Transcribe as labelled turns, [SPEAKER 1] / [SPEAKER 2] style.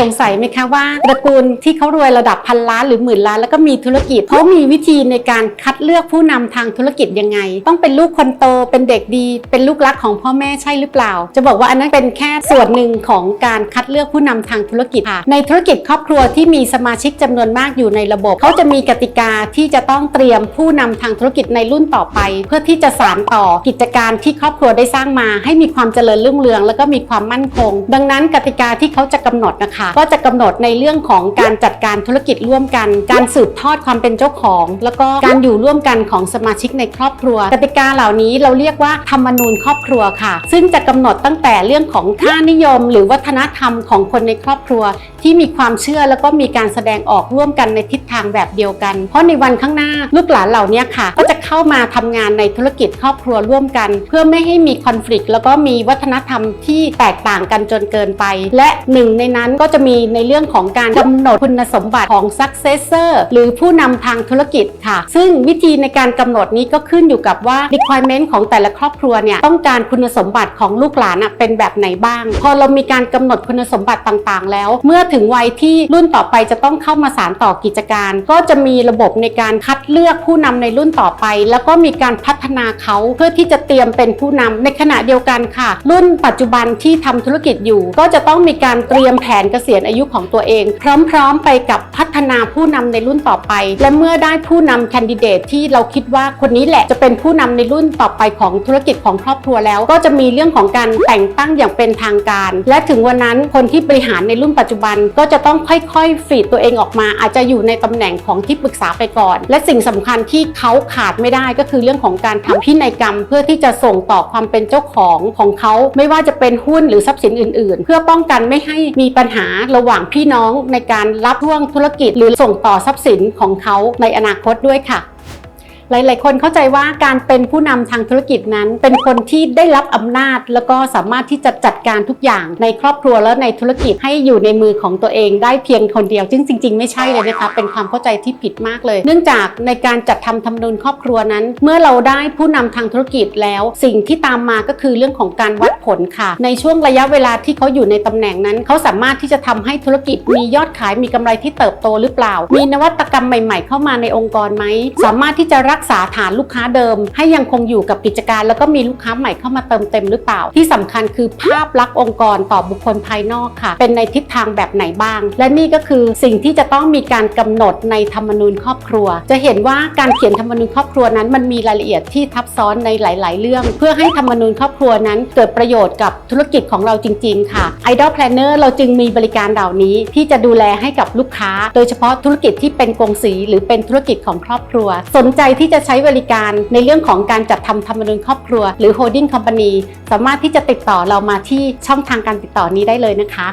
[SPEAKER 1] สงสัยไหมคะว่าตระกูลที่เขารวยระดับพันล้านหรือหมื่นล้านแล้วก็มีธุรกิจเขามีวิธีในการคัดเลือกผู้นำทางธุรกิจยังไง ต้องเป็นลูกคนโตเป็นเด็กดี เป็นลูกรักของพ่อแม่ใช่หรือเปล่า จะบอกว่าอันนั้นเป็นแค่ส่วนหนึ่งของการคัดเลือกผู้นำทางธุรกิจค่ะในธุรกิจครอบครัวที่มีสมาชิกจำนวนมากอยู่ในระบบเขาจะมีกติกาที่จะต้องเตรียมผู้นำทางธุรกิจในรุ่นต่อไป เพื่อที่จะสานต่อกิจการที่ครอบครัวได้สร้างมา ให้มีความเจริญรุ่งเรือง แล้วก็มีความมั่นคง ดังนั้นกติกาที่เขาจะกำหนดนะคะก็จะกำหนดในเรื่องของการจัดการธุรกิจร่วมกัน การสืบทอดความเป็นเจ้าของ แล้วก็การอยู่ร่วมกันของสมาชิกในครอบครัวกติกาเหล่านี้เราเรียกว่าธรรมนูญครอบครัวค่ะ ซึ่งจะกำหนดตั้งแต่เรื่องของค่านิยม หรือวัฒนธรรมของคนในครอบครัวที่มีความเชื่อแล้วก็มีการแสดงออกร่วมกันในทิศทางแบบเดียวกัน เพราะในวันข้างหน้าลูกหลานเหล่านี้ค่ะ ก็จะเข้ามาทำงานในธุรกิจครอบครัวร่วมกัน เพื่อไม่ให้มีคอน FLICT แล้วก็มีวัฒนธรรมที่แตกต่างกันจนเกินไป และหนึ่งในนั้นก็จะมีในเรื่องของการกำหนดคุณสมบัติของ successor หรือผู้นำทางธุรกิจค่ะ ซึ่งวิธีในการกำหนดนี้ก็ขึ้นอยู่กับว่า requirement ของแต่ละครอบครัวเนี่ยต้องการคุณสมบัติของลูกหลานอะเป็นแบบไหนบ้าง พอเรามีการกำหนดคุณสมบัติต่างๆ แล้ว เมื่อถึงวัยที่รุ่นต่อไปจะต้องเข้ามาสานต่อกิจการ ก็จะมีระบบในการคัดเลือกผู้นำในรุ่นต่อไป แล้วก็มีการพัฒนาเขาเพื่อที่จะเตรียมเป็นผู้นำในขณะเดียวกันค่ะ รุ่นปัจจุบันที่ทำธุรกิจอยู่ ก็จะต้องมีการเตรียมแผนเกษียณอายุของตัวเอง พร้อมๆ ไปกับพัฒนาผู้นำในรุ่นต่อไป และเมื่อได้ผู้นำแคนดิเดตที่เราคิดว่าคนนี้แหละจะเป็นผู้นำในรุ่นต่อไปของธุรกิจของครอบครัวแล้ว ก็จะมีเรื่องของการแต่งตั้งอย่างเป็นทางการ และถึงวันนั้นคนที่บริหารในรุ่นปัจจุบันก็จะต้องค่อยๆฟีดตัวเองออกมา อาจจะอยู่ในตำแหน่งของที่ปรึกษาไปก่อน และสิ่งสำคัญที่เขาขาดไม่ได้ก็คือเรื่องของการทำพินัยกรรม เพื่อที่จะส่งต่อความเป็นเจ้าของของเขา ไม่ว่าจะเป็นหุ้นหรือทรัพย์สินอื่น ๆ เพื่อป้องกันไม่ให้มีปัญหาระหว่างพี่น้องในการรับช่วงธุรกิจ หรือส่งต่อทรัพย์สินของเขาในอนาคตด้วยค่ะ หลาย ๆ คนเข้าใจว่าการเป็นผู้นำทางธุรกิจนั้น เป็นคนที่ได้รับอำนาจ แล้วก็สามารถที่จะจัดการทุกอย่างในครอบครัวและในธุรกิจให้อยู่ในมือของตัวเองได้เพียงคนเดียวซึ่งจริง ๆ ไม่ใช่เลยนะคะเป็นความเข้าใจที่ผิดมากเลย เนื่องจากในการจัดทำธรรมนูญครอบครัวนั้น เมื่อเราได้ผู้นำทางธุรกิจแล้ว สิ่งที่ตามมาก็คือเรื่องของการวัดผลค่ะ ในช่วงระยะเวลาที่เขาอยู่ในตำแหน่งนั้น เขาสามารถที่จะทำให้ธุรกิจมียอดขายมีกำไรที่เติบโตหรือเปล่า มีนวัตกรรมใหม่ ๆ เข้ามาในองค์กรไหมสามารถที่จะรักกษาฐานลูกค้าเดิม ให้ยังคงอยู่กับกิจการ แล้วก็มีลูกค้าใหม่เข้ามาเติมเต็มหรือเปล่า ที่สำคัญคือภาพลักษณ์องค์กรต่อบุคคลภายนอกค่ะ เป็นในทิศทางแบบไหนบ้าง และนี่ก็คือสิ่งที่จะต้องมีการกำหนดในธรรมนูญครอบครัว จะเห็นว่าการเขียนธรรมนูญครอบครัวนั้น มันมีรายละเอียดที่ทับซ้อนในหลาย ๆ เรื่อง เพื่อให้ธรรมนูญครอบครัวนั้น เกิดประโยชน์กับธุรกิจของเราจริง ๆ ค่ะ Idol Planner เราจึงมีบริการเหล่านี้ที่จะดูแลให้กับลูกค้า โดยเฉพาะธุรกิจที่เป็นกงสีหรือเป็นธุรกิจของครอบครัว สนใจที่ที่จะใช้บริการในเรื่องของการจัดทำธรรมนูญครอบครัว หรือ Holding Company สามารถที่จะติดต่อเรามาที่ช่องทางการติดต่อนี้ได้เลยนะคะ